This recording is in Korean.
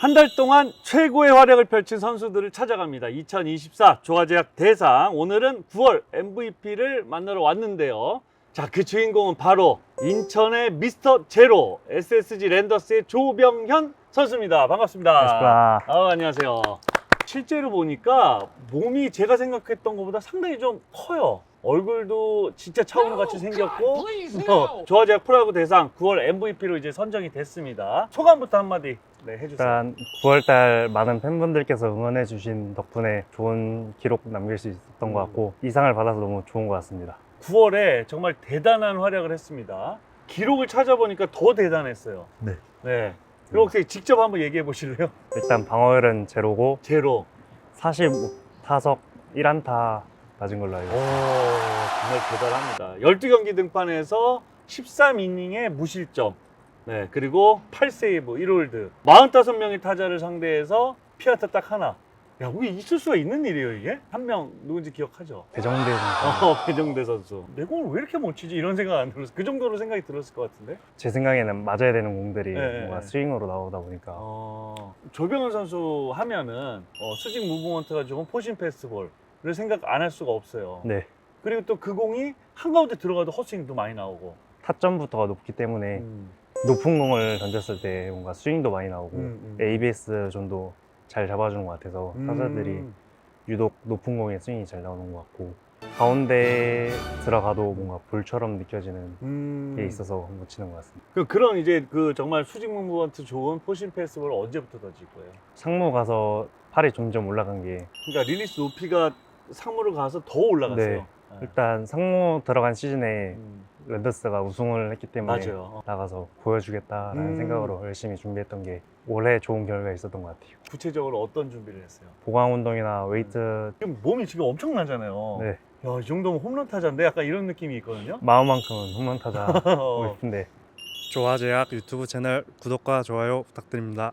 한 달 동안 최고의 활약을 펼친 선수들을 찾아갑니다. 2024 조화제약 대상 오늘은 9월 MVP를 만나러 왔는데요. 자, 그 주인공은 바로 인천의 미스터 제로 SSG 랜더스의 조병현 선수입니다. 반갑습니다. 반갑습니다. 아, 안녕하세요. 실제로 보니까 몸이 제가 생각했던 것보다 상당히 좀 커요. 얼굴도 진짜 차은우같이 생겼고 어, 조화제약 프로야구 대상 9월 MVP로 이제 선정이 됐습니다. 소감부터 한마디 네, 해주세요. 일단 9월달 많은 팬분들께서 응원해 주신 덕분에 좋은 기록 남길 수 있었던 것 같고 이 상을 받아서 너무 좋은 것 같습니다. 9월에 정말 대단한 활약을 했습니다. 기록을 찾아보니까 더 대단했어요. 네. 네. 그럼 혹시 직접 한번 얘기해 보실래요? 일단 방어율은 제로고 제로. 45타석 1안타 맞은 걸로 알고 오, 있습니다. 정말 대단합니다. 12경기 등판에서 13이닝에 무실점. 네, 그리고 8세이브 1홀드. 45명의 타자를 상대해서 피아타 딱 하나. 야, 이게 있을 수가 있는 일이에요, 이게? 한 명 누군지 기억하죠? 배정대 선수 어, 배정대 선수. 내 공을 왜 이렇게 못 치지? 이런 생각 안 들었어. 그 정도로 생각이 들었을 것 같은데? 제 생각에는 맞아야 되는 공들이 네, 뭔가 네. 스윙으로 나오다 보니까 어, 조병현 선수 하면은 어, 수직 무브먼트가 좋은 포신 패스볼 을 생각 안 할 수가 없어요. 네 그리고 또 그 공이 한가운데 들어가도 헛스윙도 많이 나오고. 타점부터가 높기 때문에 음, 높은 공을 던졌을 때 뭔가 스윙도 많이 나오고 음, 음. ABS 존도 잘 잡아주는 것 같아서 타자들이 음, 유독 높은 공에 스윙이 잘 나오는 것 같고 가운데 들어가도 뭔가 볼처럼 느껴지는 음. 게 있어서 못 치는 것 같습니다. 그, 그런 이제 그 정말 수직 무브먼트 좋은 포신 패스볼 언제부터 던질 거예요? 상무 가서 팔이 점점 올라간 게 그러니까 릴리스 높이가 상무로 가서 더 올라갔어요. 네. 일단 상무 들어간 시즌에 음, 랜더스가 우승을 했기 때문에 맞아요. 나가서 보여주겠다라는 음. 생각으로 열심히 준비했던 게 올해 좋은 결과가 있었던 것 같아요. 구체적으로 어떤 준비를 했어요? 보강 운동이나 웨이트 지금 몸이 지금 엄청나잖아요. 네. 야, 이 정도면 홈런 타자인데 약간 이런 느낌이 있거든요. 마음만큼은 홈런 타자 하고 어, 싶은데 조화제약 유튜브 채널 구독과 좋아요 부탁드립니다.